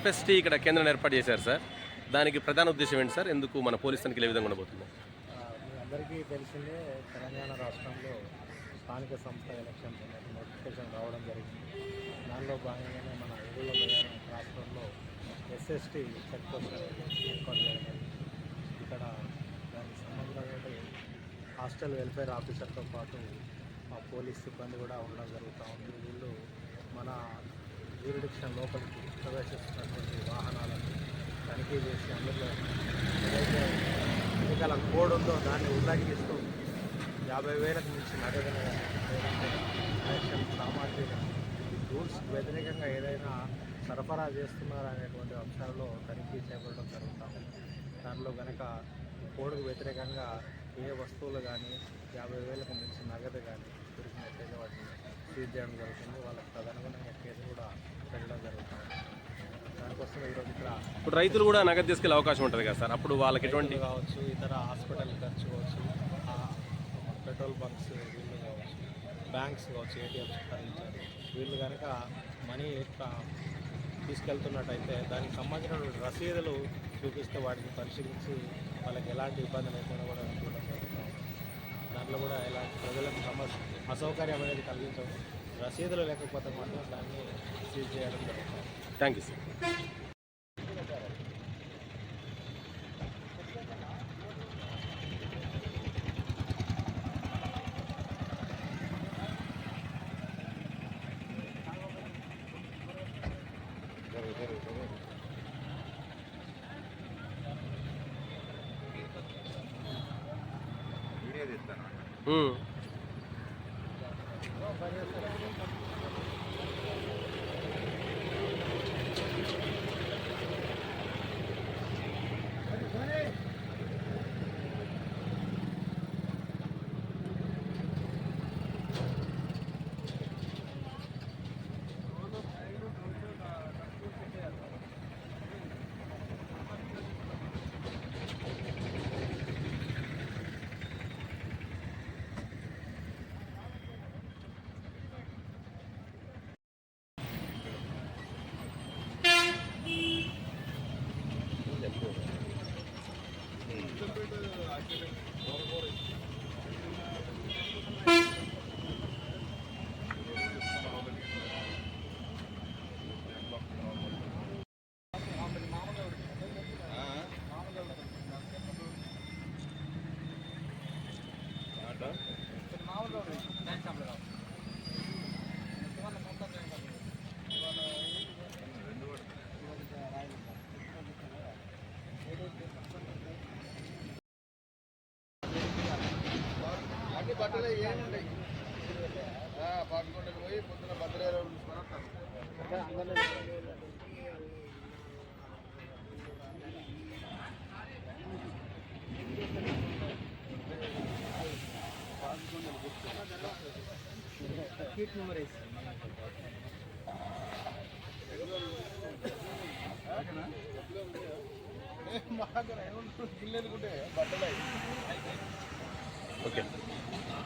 FST ఇక్కడ కేంద్రం ఏర్పాటు చేశారు సార్. దానికి ప్రధాన ఉద్దేశం ఏంటి సార్? ఎందుకు మన పోలీస్ తనిఖీలు ఏ విధంగా ఉండబోతుంది? మీ అందరికీ తెలిసిందే తెలంగాణ రాష్ట్రంలో స్థానిక సంస్థ ఎలక్షన్ అనేది నోటిఫికేషన్ రావడం జరిగింది. దానిలో భాగంగానే మన ఎదుగుల రాష్ట్రంలో ఎస్ఎస్టీ చెక్ పోస్ట్ ఏర్పాటు చేయడం జరిగింది. ఇక్కడ దానికి సంబంధించిన హాస్టల్ వెల్ఫేర్ ఆఫీసర్తో పాటు మా పోలీస్ సిబ్బంది కూడా ఉండడం జరుగుతూ ఉంది. వీళ్ళు మన జ్యూరిడిక్షన్ లోపలికి ప్రవేశిస్తున్నటువంటి వాహనాలను తనిఖీ చేసి అందులో ఏదైతే ఎన్నికల కోడ్ ఉందో దాన్ని ఉల్లంఘిస్తూ యాభై వేలకు మించి నగదును కానీ లేదంటే రూల్స్ వ్యతిరేకంగా ఏదైనా సరఫరా చేస్తున్నారా అనేటువంటి అంశాల్లో తనిఖీ చేపట్టడం జరుగుతాం. దానిలో కనుక కోడ్కు వ్యతిరేకంగా ఏ వస్తువులు కానీ యాభై వేలకు మించి నగదు కానీ దొరికినట్లయితే వాటిని సీజ్ చేయడం జరుగుతుంది. వాళ్ళకి తదనుగుణంగా కేసు కూడా పెట్టడం జరుగుతుంది. దానికోసం ఈరోజు ఇక్కడ ఇప్పుడు రైతులు కూడా నగదు తీసుకెళ్ళే అవకాశం ఉంటుంది కదా సార్? అప్పుడు వాళ్ళకి ఎటువంటి కావచ్చు ఇతర హాస్పిటల్ ఖర్చు కావచ్చు పెట్రోల్ బంక్స్ వీళ్ళు కావచ్చు బ్యాంక్స్ కావచ్చు ఏటీఎంస్ తరలించారు. వీళ్ళు కనుక మనీ తీసుకెళ్తున్నట్టయితే దానికి సంబంధించినటువంటి రసీదులు చూపిస్తే వాటిని పరిశీలించి వాళ్ళకి ఎలాంటి ఇబ్బంది లేకుండా కూడా చూడడం జరుగుతుంది దాంట్లో కూడా ఎలాంటి ప్రజలకు సమస్య అసౌకర్యం అనేది కలిగించడం రసీదులు లేకపోతే మాత్రం దాన్ని సీజ్ చేయడం జరుగుతుంది thank you sir um. Mm. అన్ని బట్టలు ఏముంటాయి పోయి పొద్దున బట్టలు ఏ రోజు చూసుకొని మాకు ఏముంటుంది? గిన్నె ఎందుకుంటే ఓకే